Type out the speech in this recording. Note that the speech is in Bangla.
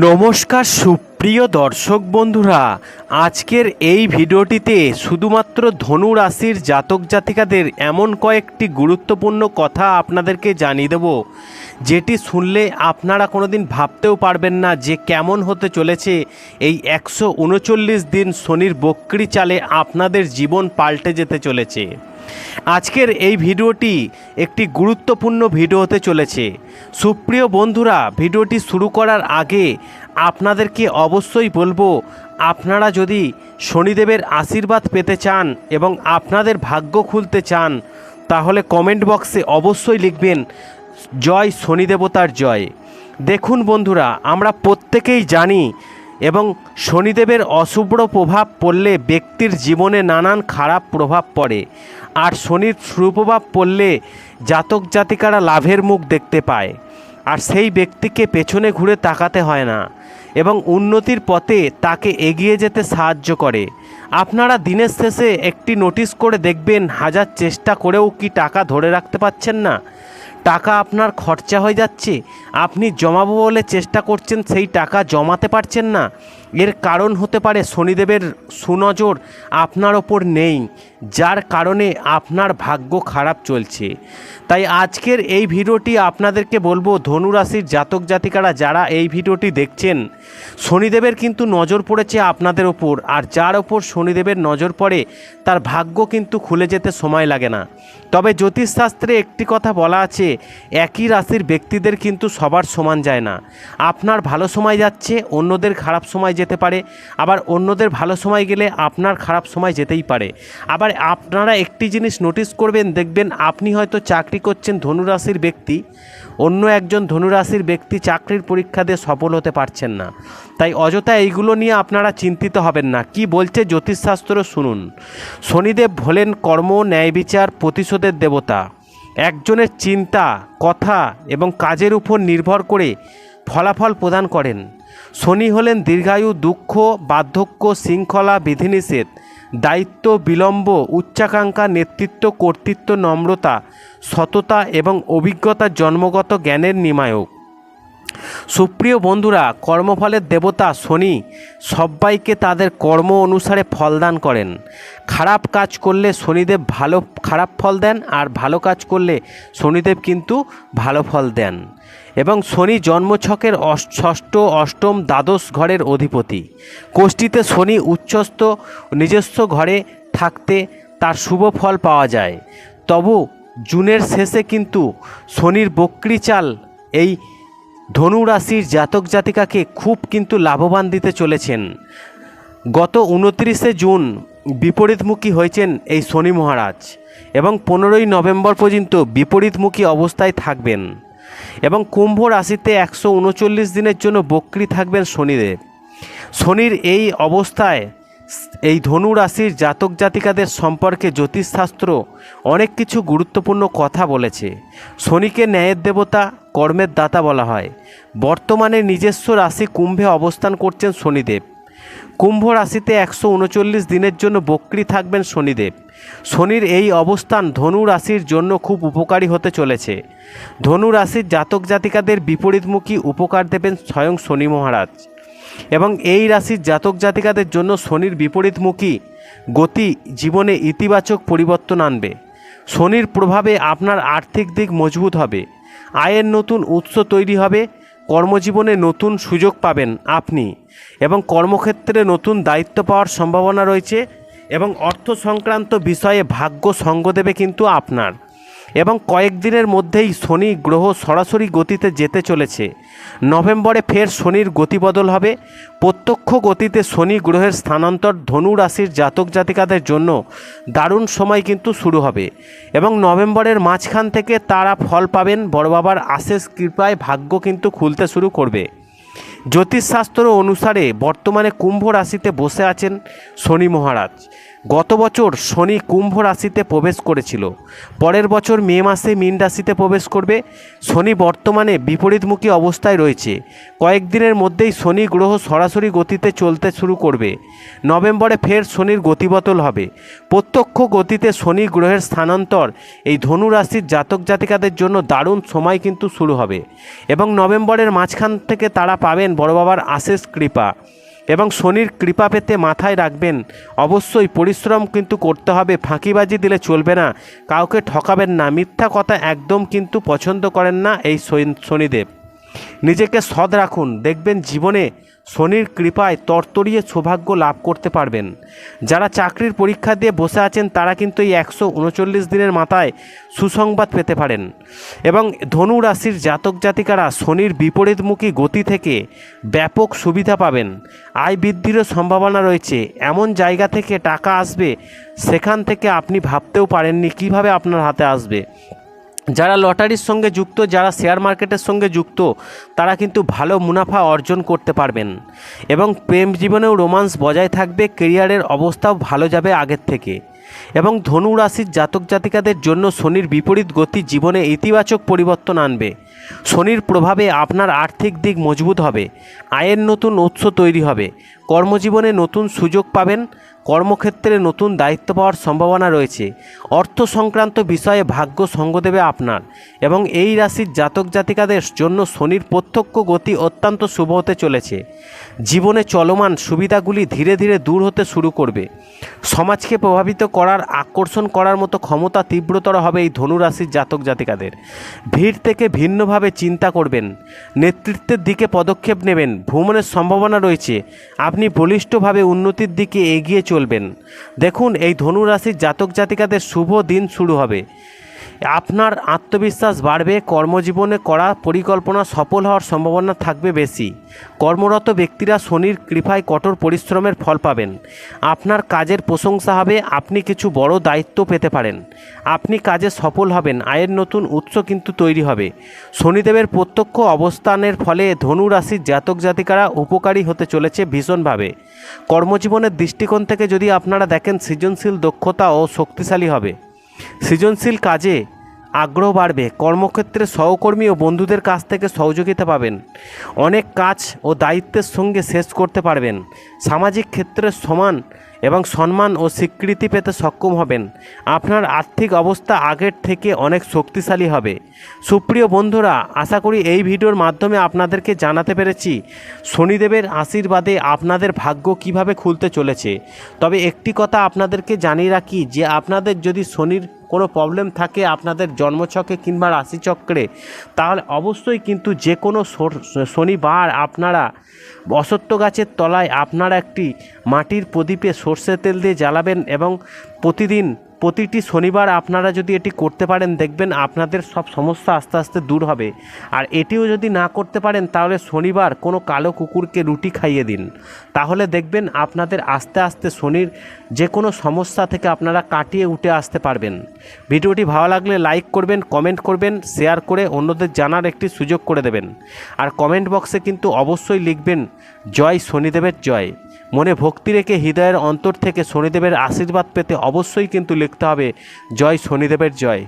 নমস্কার সুপ্রিয় দর্শক বন্ধুরা, আজকের এই ভিডিওটিতে শুধুমাত্র ধনু রাশির জাতক জাতিকাদের এমন কয়েকটি গুরুত্বপূর্ণ কথা আপনাদেরকে জানিয়ে দেব, যেটি শুনলে আপনারা কোনোদিন ভাবতেও পারবেন না যে কেমন হতে চলেছে এই একশো উনচল্লিশ দিন শনির বক্রি চালে আপনাদের জীবন পাল্টে যেতে চলেছে। আজকের এই ভিডিওটি একটি গুরুত্বপূর্ণ ভিডিও হতে চলেছে। সুপ্রিয় বন্ধুরা, ভিডিওটি শুরু করার আগে আপনাদেরকে অবশ্যই বলব, আপনারা যদি শনিদেবের আশীর্বাদ পেতে চান এবং আপনাদের ভাগ্য খুলতে চান, তাহলে কমেন্ট বক্সে অবশ্যই লিখবেন, জয় শনিদেবতার জয়। দেখুন বন্ধুরা, আমরা প্রত্যেকেই জানি এবং শনিদেবের অশুভ্র প্রভাব পড়লে ব্যক্তির জীবনে নানান খারাপ প্রভাব পড়ে। আর শনির সুপ্রভাব পড়লে জাতক জাতিকারা লাভের মুখ দেখতে পায়। আর সেই ব্যক্তিকে পেছনে ঘুরে তাকাতে হয় না এবং উন্নতির পথে তাকে এগিয়ে যেতে সাহায্য করে। আপনারা দিনের শেষে একটি নোটিশ করে দেখবেন, হাজার চেষ্টা করেও কি টাকা ধরে রাখতে পারছেন না? টাকা আপনার খরচা হয়ে যাচ্ছে আপনি জমাবো বলে চেষ্টা করছেন, সেই টাকা জমাতে পারছেন না। এর কারণ হতে পারে শনিদেবের সুনজর আপনার ওপর নেই, যার কারণে আপনার ভাগ্য খারাপ চলছে। তাই আজকের এই ভিডিওটি আপনাদেরকে বলব, ধনুরাশির জাতক জাতিকারা যারা এই ভিডিওটি দেখছেন, শনিদেবের কিন্তু নজর পড়েছে আপনাদের ওপর, আর যার ওপর শনিদেবের নজর পড়ে, তার ভাগ্য কিন্তু খুলে যেতে সময় লাগে না। তবে জ্যোতিষশাস্ত্রে একটি কথা বলা আছে, একই রাশির ব্যক্তিদের কিন্তু সবার সমান যায় না। আপনার ভালো সময় যাচ্ছে, অন্যদের খারাপ সময় যেতে পারে, আবার অন্যদের ভালো সময় গেলে আপনার খারাপ সময় যেতেই পারে। আবার আপনারা একটি জিনিস নোটিস করবেন, দেখবেন আপনি হয়তো চাকরি করছেন ধনুরাশির ব্যক্তি, অন্য একজন ধনুরাশির ব্যক্তি চাকরির পরীক্ষা দিয়ে সফল হতে পারছেন না। তাই অযথা এইগুলো নিয়ে আপনারা চিন্তিত হবেন না। কি বলছে জ্যোতিষশাস্ত্র শুনুন। শনিদেব হলেন কর্ম, ন্যায় বিচার, প্রতিশোধের দেবতা। একজনের চিন্তা, কথা এবং কাজের উপর নির্ভর করে ফলাফল প্রদান করেন। শনি হলেন দীর্ঘায়ু, দুঃখ, বার্ধক্য, শৃঙ্খলা, বিধিনিষেধ, দায়িত্ব, বিলম্ব, উচ্চাকাঙ্ক্ষা, নেতৃত্ব, কর্তৃত্ব, নম্রতা, সততা এবং অভিজ্ঞতা জন্মগত জ্ঞানের নিমায়ক। সুপ্রিয় বন্ধুরা কর্মফলের দেবতা শনি সবাইকে তাদের কর্ম অনুসারে ফলদান করেন। খারাপ কাজ করলে শনিদেব ভালো, খারাপ ফল দেন আর ভালো কাজ করলে শনিদেব কিন্তু ভালো ফল দেন। এবং শনি জন্মছকের ষষ্ঠ, অষ্টম দ্বাদশ ঘরের অধিপতি। কোষ্ঠীতে শনি উচ্চস্থ, নিজস্ব ঘরে থাকতে তার শুভ ফল পাওয়া যায়। তবু জুনের শেষে কিন্তু শনির বক্রি চাল এই ধনু রাশির জাতক জাতিকাকে খুব কিন্তু লাভবান দিতে চলেছেন। গত উনত্রিশে জুন বিপরীতমুখী হয়েছেন এই শনি মহারাজ এবং পনেরোই নভেম্বর পর্যন্ত বিপরীতমুখী অবস্থায় থাকবেন এবং কুম্ভ রাশিতে একশো উনচল্লিশ দিনের জন্য বক্রি থাকবেন শনিদেব। শনির এই অবস্থায় এই ধনু রাশির জাতক জাতিকাদের সম্পর্কে জ্যোতিষশাস্ত্র অনেক কিছু গুরুত্বপূর্ণ কথা বলেছে। শনিকে ন্যায়ের দেবতা কর্মের দাতা বলা হয়। বর্তমানে নিজস্ব রাশি কুম্ভে অবস্থান করছেন শনিদেব। কুম্ভ রাশিতে একশো উনচল্লিশ দিনের জন্য বক্রি থাকবেন শনিদেব। শনির এই অবস্থান ধনু রাশির জন্য খুব উপকারী হতে চলেছে। ধনু রাশির জাতক জাতিকাদের বিপরীতমুখী উপকার দেবেন স্বয়ং শনি মহারাজ। এবং এই রাশির জাতক জাতিকাদের জন্য শনির বিপরীতমুখী গতি জীবনে ইতিবাচক পরিবর্তন আনবে। শনির প্রভাবে আপনার আর্থিক দিক মজবুত হবে। আয়ের নতুন উৎস তৈরি হবে, কর্মজীবনে নতুন সুযোগ পাবেন আপনি এবং কর্মক্ষেত্রে নতুন দায়িত্ব পাওয়ার সম্ভাবনা রয়েছে এবং অর্থ সংক্রান্ত বিষয়ে ভাগ্য সঙ্গ দেবে কিন্তু আপনার। এবং কয়েকদিনের মধ্যেই শনি গ্রহ সরাসরি গতিতে যেতে চলেছে। নভেম্বরে ফের শনির গতিবদল হবে। প্রত্যক্ষ গতিতে শনি গ্রহের স্থানান্তর ধনু রাশির জাতক জাতিকাদের জন্য দারুণ সময় কিন্তু শুরু হবে এবং নভেম্বরের মাঝখান থেকে তারা ফল পাবেন। বড় বাবার আশেষ কৃপায় ভাগ্য কিন্তু খুলতে শুরু করবে। জ্যোতিষশাস্ত্র অনুসারে বর্তমানে কুম্ভ রাশিতে বসে আছেন শনি মহারাজ। গত বছর শনি কুম্ভ রাশিতে প্রবেশ করেছিল। পরের বছর মে মাসে মীন রাশিতে প্রবেশ করবে। শনি বর্তমানে বিপরীতমুখী অবস্থায় রয়েছে। কয়েকদিনের মধ্যেই শনি গ্রহ সরাসরি গতিতে চলতে শুরু করবে। নভেম্বরে ফের শনির গতিবদল হবে। প্রত্যক্ষ গতিতে শনি গ্রহের স্থানান্তর এই ধনু রাশির জাতক জাতিকাদের জন্য দারুণ সময় কিন্তু শুরু হবে। এবং নভেম্বরের মাঝখান থেকে তারা পাবেন বড় বাবার আশেষ কৃপা। এবং শনির কৃপা পেতে মাথায় রাখবেন। অবশ্যই পরিশ্রম কিন্তু করতে হবে, ফাঁকিবাজি দিলে চলবে না। কাউকে ঠকাবেন না, মিথ্যা কথা একদম কিন্তু পছন্দ করেন না এই শনিদেব। নিজেকে সৎ রাখুন। দেখবেন জীবনে শনির কৃপায় তরতরিয়ে সৌভাগ্য লাভ করতে পারবেন। যারা চাকরির পরীক্ষা দিয়ে বসে আছেন, তারা কিন্তু এই একশো উনচল্লিশ দিনের মাথায় সুসংবাদ পেতে পারেন। এবং ধনু রাশির জাতক জাতিকারা শনির বিপরীতমুখী গতি থেকে ব্যাপক সুবিধা পাবেন। আয় বৃদ্ধিরও সম্ভাবনা রয়েছে। এমন জায়গা থেকে টাকা আসবে, সেখান থেকে আপনি ভাবতেও পারেননি কীভাবে আপনার হাতে আসবে। যারা লটারির সঙ্গে যুক্ত, যারা শেয়ার মার্কেটের সঙ্গে যুক্ত, তারা কিন্তু ভালো মুনাফা অর্জন করতে পারবেন। এবং প্রেম জীবনেও রোমান্স বজায় থাকবে কেরিয়ারের অবস্থাও ভালো যাবে আগের থেকে। এবং ধনু রাশির জাতক জাতিকাদের জন্য শনির বিপরীত গতি জীবনে ইতিবাচক পরিবর্তন আনবে। শনির প্রভাবে আপনার আর্থিক দিক মজবুত হবে, আয়ের নতুন উৎস তৈরি হবে কর্মজীবনে নতুন সুযোগ পাবেন, কর্মক্ষেত্রে নতুন দায়িত্ব পাওয়ার সম্ভাবনা রয়েছে। অর্থ সংক্রান্ত বিষয়ে ভাগ্য সঙ্গ দেবে আপনার এবং এই রাশির জাতক জাতিকাদের জন্য শনির প্রত্যক্ষ গতি অত্যন্ত শুভ হতে চলেছে। জীবনে চলমান সুবিধাগুলি ধীরে ধীরে দূর হতে শুরু করবে। সমাজকে প্রভাবিত করার, আকর্ষণ করার মতো ক্ষমতা তীব্রতর হবে এই ধনু রাশির জাতক জাতিকাদের। ভিড় থেকে ভিন্নভাবে চিন্তা করবেন, নেতৃত্বের দিকে পদক্ষেপ নেবেন, ভ্রমণের সম্ভাবনা রয়েছে। আপনি বলিষ্ঠভাবে উন্নতির দিকে এগিয়ে চলবেন। দেখুন, এই ধনুরাশির জাতক জাতিকাদের শুভ দিন শুরু হবে। আপনার আত্মবিশ্বাস বাড়বে, কর্মজীবনে করা পরিকল্পনা সফল হওয়ার সম্ভাবনা থাকবে বেশি। কর্মরত ব্যক্তিরা শনির কৃপায় কঠোর পরিশ্রমের ফল পাবেন। আপনার কাজের প্রশংসা হবে, আপনি কিছু বড় দায়িত্ব পেতে পারেন। আপনি কাজে সফল হবেন, আয়ের নতুন উৎস কিন্তু তৈরি হবে। শনিদেবের প্রত্যক্ষ অবস্থানের ফলে ধনু রাশির জাতক জাতিকারা উপকারী হতে চলেছে ভীষণভাবে। কর্মজীবনের দৃষ্টিকোণ থেকে যদি আপনারা দেখেন সৃজনশীল দক্ষতা ও শক্তিশালী হবে। সৃজনশীল কাজে আগ্রহ বাড়বে। কর্মক্ষেত্রে সহকর্মী ও বন্ধুদের কাছ থেকে সহযোগিতা পাবেন। অনেক কাজ ও দায়িত্বের সঙ্গে শেষ করতে পারবেন। সামাজিক ক্ষেত্রে সমান এবং সম্মান ও স্বীকৃতি পেতে সক্ষম হবেন। আপনার আর্থিক অবস্থা আগের থেকে অনেক শক্তিশালী হবে। সুপ্রিয় বন্ধুরা, আশা করি এই ভিডিওর মাধ্যমে আপনাদেরকে জানাতে পেরেছি, শনিদেবের আশীর্বাদে আপনাদের ভাগ্য কীভাবে খুলতে চলেছে। তবে একটি কথা আপনাদেরকে জানিয়ে রাখি, যে আপনাদের যদি শনির কোনো প্রবলেম থাকে আপনাদের জন্মছকে কিংবা রাশিচক্রে, তাহলে অবশ্যই কিন্তু যে কোনো শনিবার আপনারা অসত্য গাছের তলায় আপনারা একটি মাটির প্রদীপে সর্ষে তেল দিয়ে জ্বালাবেন এবং প্রতিদিন প্রতিটি শনিবার আপনারা যদি এটি করতে পারেন, দেখবেন আপনাদের সব সমস্যা আস্তে আস্তে দূর হবে। আর এটিও যদি না করতে পারেন, তাহলে শনিবার কোনো কালো কুকুরকে রুটি খাইয়ে দিন। তাহলে দেখবেন আপনাদের আস্তে আস্তে শনির যে কোনো সমস্যা থেকে আপনারা কাটিয়ে উঠে আসতে পারবেন। ভিডিওটি ভালো লাগলে লাইক করবেন, কমেন্ট করবেন, শেয়ার করে অন্যদের জানার একটি সুযোগ করে দেবেন। আর কমেন্ট বক্সে কিন্তু অবশ্যই লিখবেন, জয় শনিদেবের জয়। মনে ভক্তি রেখে হৃদয়ের অন্তর থেকে শনিদেবের আশীর্বাদ পেতে অবশ্যই কিন্তু লিখতে হবে। জয় শনিদেবের জয়।